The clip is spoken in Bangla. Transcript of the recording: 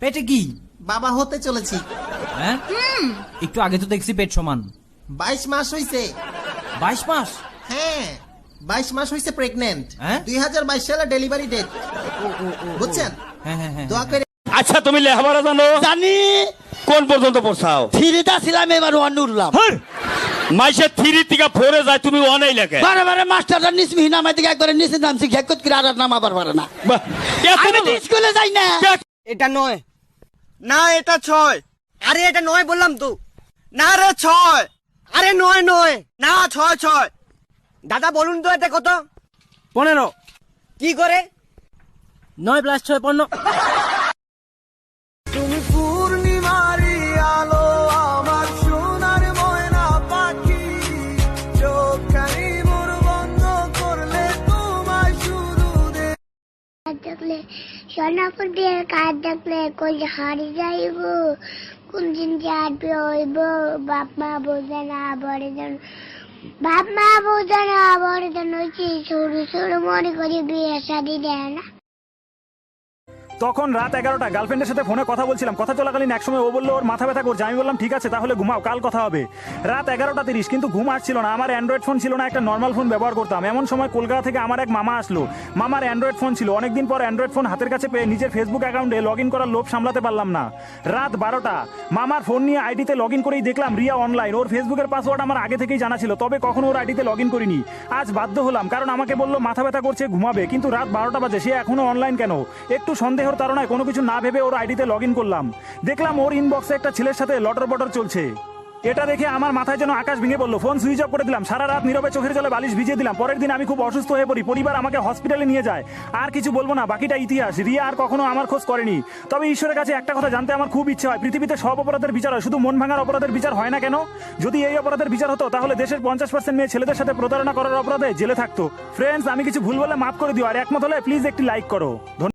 পেটে কি? বাবা হতে চলেছি। হ্যাঁ? একটু আগে তো দেখছি পেট সমান। বাইশ মাস হইছে। বাইশ মাস? হ্যাঁ। বাইশ মাস হইছে প্রেগনেন্ট হ্যাঁ? দুই হাজার বাইশ সালে ডেলিভারি ডেট বুঝছেন? হ্যাঁ দোয়া করে আচ্ছা তুমি লেখাপড়া জানো? জানি। কোন পর্যন্ত পড়ছাও? থ্রিটা ছিলাম এবার ওয়ান উঠলাম। মাইসে থ্রি থেকে ফোরে যায় তুমি অনেই লেখে। বারে বারে মাস্টারটা নিচ মিহি নামাই থেকে একবারে নিচে নামছি ঘেকত করে আর নাম আবার পারে না। স্কুলে যাই না। এটা নয়। না এটা ছয়। আরে এটা নয় বললাম তো। না রে ছয়। আরে নয় নয়। না ছয় ছয়। দাদা বলুন তো এটা কত? পনেরো। কি করে? নয় প্লাস ছয় পনেরো। দেখলে সোনাপুর দিয়ে কাজ দেখলে কই হারি যাইব। কোন দিন যে বাপ মা বোঝে না, বড় বাপ মা বোঝে না, বড় জন সরু সরু মনে করি বিয়ে শাদি দেয় না। তখন রাত এগারোটা গার্লফ্রেন্ডের সাথে ফোনে কথা বলছিলাম। কথা চলাকালীন একসময় ও বলল, ওর মাথা ব্যথা করছে। আমি বললাম, ঠিক আছে, তাহলে ঘুমাও, কাল কথা হবে। রাত এগারোটা তিরিশ, কিন্তু ঘুম আসছিল না। আমার অ্যান্ড্রয়েড ফোন ছিল না, একটা নর্মাল ফোন ব্যবহার করতাম। এমন সময় কলকাতা থেকে আমার এক মামা আসলো। মামার অ্যান্ড্রয়েড ফোন ছিল। অনেকদিন পর অ্যান্ড্রয়েড ফোন হাতের কাছে পেয়ে নিজের ফেসবুক অ্যাকাউন্টে লগ ইন করার লোভ সামলাতে পারলাম না। রাত বারোটা, মামার ফোন নিয়ে আইডিতে লগ ইন করেই দেখলাম রিয়া অনলাইন ওর ফেসবুকের পাসওয়ার্ড আমার আগে থেকেই জানা ছিল, তবে কখনো ওর আইডিতে লগ ইন করিনি। আজ বাধ্য হলাম, কারণ আমাকে বলল, মাথা ব্যথা করছে, ঘুমাবে। কিন্তু রাত বারোটা বাজে, সে এখনও অনলাইন কেন? একটু সন্দেহর তারণায় কোনো কিছু না ভেবে ওর আইডিতে লগ করলাম। দেখলাম ওর ইনবক্সে একটা ছেলের সাথে লটর বটর চলছে। এটা দেখে আমার মাথায় যেন আকাশ ভেঙে পড়ল। ফোন সুইচ অফ করে দিলাম। সারা রাত নীরবে চোখের জলে বালিশ ভিজিয়ে দিলাম। পরের দিন আমি খুব অসুস্থ হয়ে পড়ি। পরিবার আমাকে হসপিটালে নিয়ে যায়। আর কিছু বলব না, বাকিটা ইতিহাস। রিয়া আর কখনো আমার খোঁজ করেনি। তবে ঈশ্বরের কাছে একটা কথা জানতে আমার খুব ইচ্ছে হয়। পৃথিবীতে সব অপরাধের বিচার হয়। শুধু মন ভাঙার অপরাধের বিচার হয় না কেন? যদি এই অপরাধের বিচার হতো, তাহলে দেশের পঞ্চাশ পার্সেন্ট মেয়ে ছেলেদের সাথে প্রতারণা করার অপরাধে জেলে থাকতো। ফ্রেন্ডস আমি কিছু ভুল বলে মাফ করে দিও। আর একমত হলে প্লিজ একটি লাইক করো।